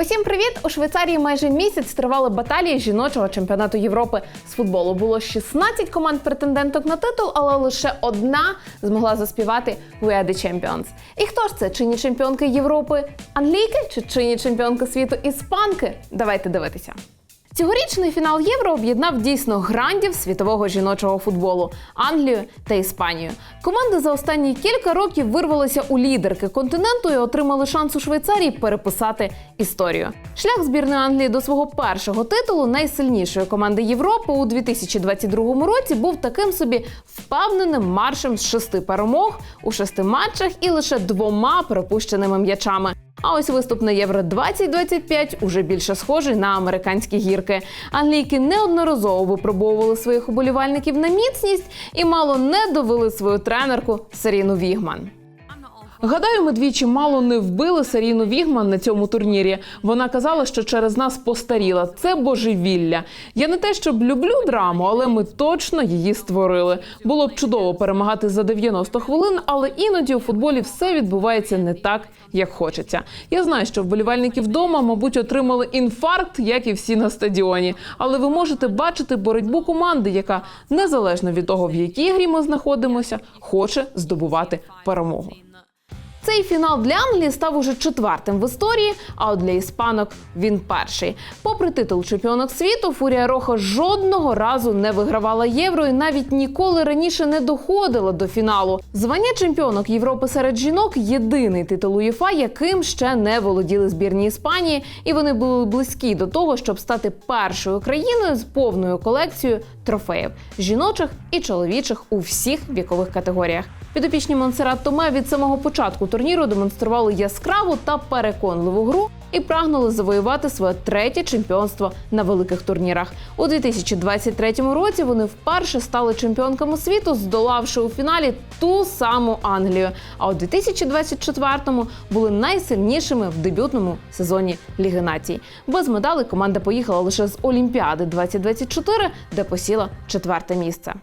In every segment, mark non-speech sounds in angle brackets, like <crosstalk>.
Усім привіт! У Швейцарії майже місяць тривали баталії жіночого чемпіонату Європи з футболу. Було 16 команд претенденток на титул, але лише одна змогла заспівати «We are the champions». І хто ж це? Чинні чемпіонки Європи? Англійки чи чинні чемпіонки світу іспанки? Давайте дивитися. Цьогорічний фінал Євро об'єднав дійсно грандів світового жіночого футболу Англію та Іспанію. Команди за останні кілька років вирвалися у лідерки континенту і отримали шанс у Швейцарії переписати історію. Шлях збірної Англії до свого першого титулу найсильнішої команди Європи у 2022 році був таким собі впевненим маршем з шести перемог у шести матчах і лише двома пропущеними м'ячами. А ось виступ на Євро 2025 уже більше схожий на американські гірки. Англійки неодноразово випробовували своїх уболівальників на міцність і мало не довели свою тренерку Саріну Вігман. Гадаю, ми двічі мало не вбили Саріну Вігман на цьому турнірі. Вона казала, що через нас постаріла. Це божевілля. Я не те, щоб люблю драму, але ми точно її створили. Було б чудово перемагати за 90 хвилин, але іноді у футболі все відбувається не так, як хочеться. Я знаю, що вболівальники вдома, мабуть, отримали інфаркт, як і всі на стадіоні. Але ви можете бачити боротьбу команди, яка незалежно від того, в якій грі ми знаходимося, хоче здобувати перемогу. Цей фінал для Англії став уже четвертим в історії, а от для іспанок він перший. Попри титул чемпіонок світу, Фурія Роха жодного разу не вигравала євро і навіть ніколи раніше не доходила до фіналу. Звання чемпіонок Європи серед жінок єдиний титул УЄФА, яким ще не володіли збірні Іспанії, і вони були близькі до того, щоб стати першою країною з повною колекцією трофеїв жіночих і чоловічих у всіх вікових категоріях. Підопічні Монсеррат Томе від самого початку турніру демонстрували яскраву та переконливу гру і прагнули завоювати своє третє чемпіонство на великих турнірах. У 2023 році вони вперше стали чемпіонками світу, здолавши у фіналі ту саму Англію. А у 2024-му були найсильнішими в дебютному сезоні Ліги Націй. Без медалей команда поїхала лише з Олімпіади 2024, де посіла четверте місце.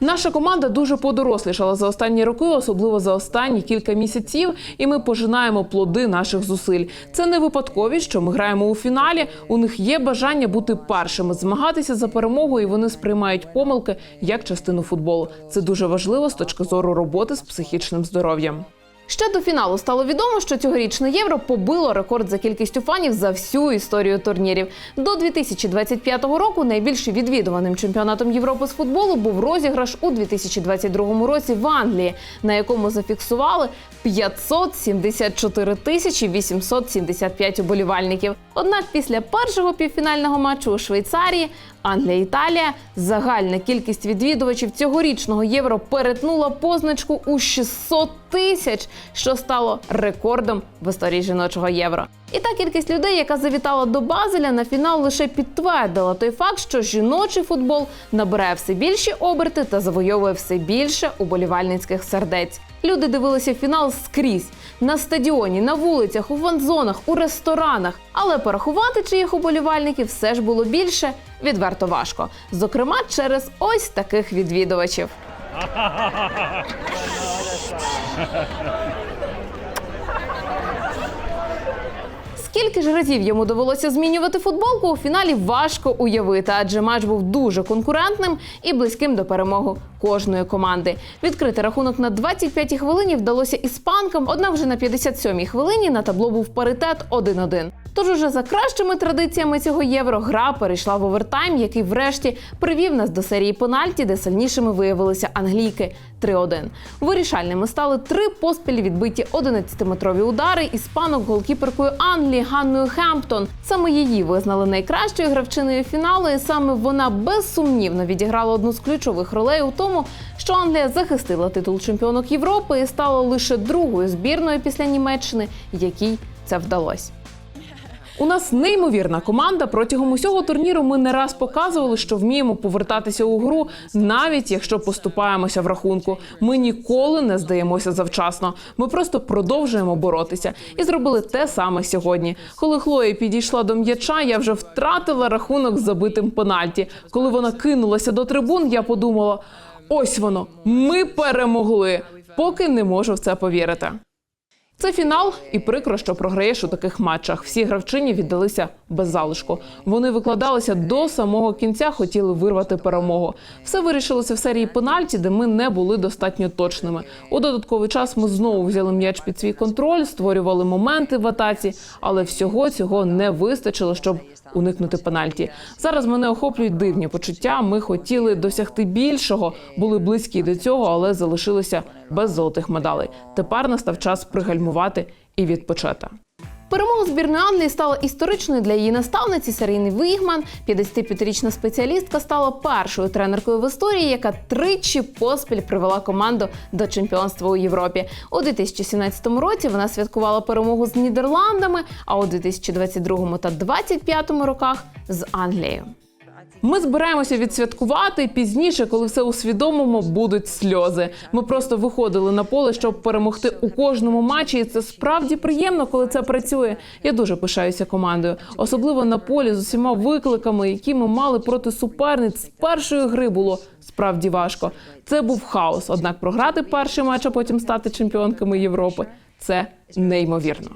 Наша команда дуже подорослішала за останні роки, особливо за останні кілька місяців, і ми пожинаємо плоди наших зусиль. Це не випадкові, що ми граємо у фіналі. У них є бажання бути першими, змагатися за перемогу, і вони сприймають помилки як частину футболу. Це дуже важливо з точки зору роботи з психічним здоров'ям. Ще до фіналу стало відомо, що цьогорічне євро побило рекорд за кількістю фанів за всю історію турнірів. До 2025 року найбільш відвідуваним чемпіонатом Європи з футболу був розіграш у 2022 році в Англії, на якому зафіксували 574 тисячі 875 уболівальників. Однак після першого півфінального матчу у Швейцарії Англія Італія загальна кількість відвідувачів цьогорічного євро перетнула позначку у 600 тисяч, що стало рекордом в історії жіночого євро. І та кількість людей, яка завітала до Базеля на фінал, лише підтвердила той факт, що жіночий футбол набирає все більші оберти та завойовує все більше уболівальницьких сердець. Люди дивилися фінал скрізь на стадіоні, на вулицях, у фан-зонах, у ресторанах. Але порахувати чиїх уболівальників все ж було більше відверто важко. Зокрема, через ось таких відвідувачів. <laughs> ハハハハ! Скільки ж разів йому довелося змінювати футболку у фіналі важко уявити, адже матч був дуже конкурентним і близьким до перемоги кожної команди. Відкрити рахунок на 25-й хвилині вдалося іспанкам, однак вже на 57-й хвилині на табло був паритет 1-1. Тож уже за кращими традиціями цього євро гра перейшла в овертайм, який врешті привів нас до серії пенальті, де сильнішими виявилися англійки 3-1. Вирішальними стали три поспіль відбиті 11-метрові удари іспанок голкіперкою Англії Ганною Хемптон. Саме її визнали найкращою гравчиною фіналу, і саме вона безсумнівно відіграла одну з ключових ролей у тому, що Англія захистила титул чемпіонок Європи і стала лише другою збірною після Німеччини, якій це вдалося. У нас неймовірна команда. Протягом усього турніру ми не раз показували, що вміємо повертатися у гру, навіть якщо поступаємося в рахунку. Ми ніколи не здаємося завчасно. Ми просто продовжуємо боротися і зробили те саме сьогодні. Коли Хлоя підійшла до м'яча, я вже втратила рахунок з забитим пенальті. Коли вона кинулася до трибун, я подумала: ось воно, ми перемогли. Поки не можу в це повірити. Це фінал, і прикро, що програєш у таких матчах. Всі гравчині віддалися без залишку. Вони викладалися до самого кінця, хотіли вирвати перемогу. Все вирішилося в серії пенальті, де ми не були достатньо точними. У додатковий час ми знову взяли м'яч під свій контроль, створювали моменти в атаці, але всього цього не вистачило, щоб уникнути пенальті. Зараз мене охоплюють дивні почуття. Ми хотіли досягти більшого, були близькі до цього, але залишилися без золотих медалей. Тепер настав час пригальмувати і відпочити. Перемога збірної Англії стала історичною для її наставниці Саріни Вігман. 55-річна спеціалістка стала першою тренеркою в історії, яка тричі поспіль привела команду до чемпіонства у Європі. У 2017 році вона святкувала перемогу з Нідерландами, а у 2022 та 2025 роках з Англією. Ми збираємося відсвяткувати пізніше, коли все усвідомимо, будуть сльози. Ми просто виходили на поле, щоб перемогти у кожному матчі. І це справді приємно, коли це працює. Я дуже пишаюся командою, особливо на полі з усіма викликами, які ми мали проти суперниць. З першої гри було справді важко. Це був хаос. Однак програти перший матч, а потім стати чемпіонками Європи це неймовірно.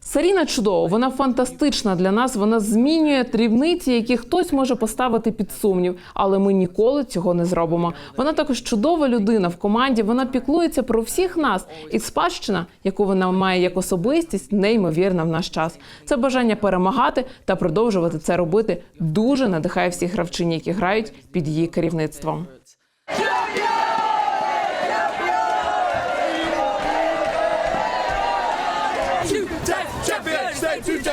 Саріна чудова, вона фантастична для нас. Вона змінює дрібниці, які хтось може поставити під сумнів, але ми ніколи цього не зробимо. Вона також чудова людина в команді. Вона піклується про всіх нас, і спадщина, яку вона має як особистість, неймовірна в наш час. Це бажання перемагати та продовжувати це робити дуже надихає всіх гравчині, які грають під її керівництвом.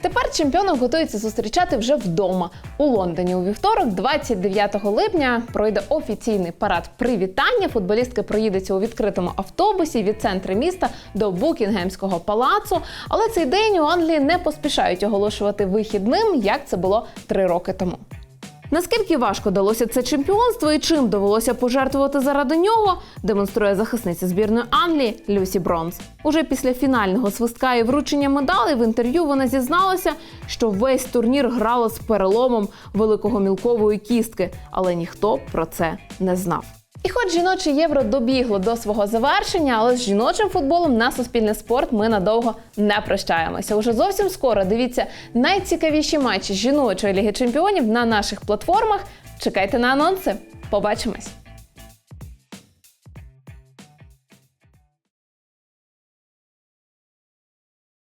Тепер чемпіонов готується зустрічати вже вдома у Лондоні. У вівторок, 29 липня, пройде офіційний парад привітання. Футболістки проїдуться у відкритому автобусі від центру міста до Букінгемського палацу. Але цей день у Англії не поспішають оголошувати вихідним, як це було три роки тому. Наскільки важко далося це чемпіонство і чим довелося пожертвувати заради нього, демонструє захисниця збірної Англії Люсі Бронз. Уже після фінального свистка і вручення медалей в інтерв'ю вона зізналася, що весь турнір грала з переломом великого мілкової кістки, але ніхто про це не знав. І хоч жіноче євро добігло до свого завершення, але з жіночим футболом на суспільний спорт ми надовго не прощаємося. Уже зовсім скоро дивіться найцікавіші матчі жіночої ліги чемпіонів на наших платформах. Чекайте на анонси. Побачимось!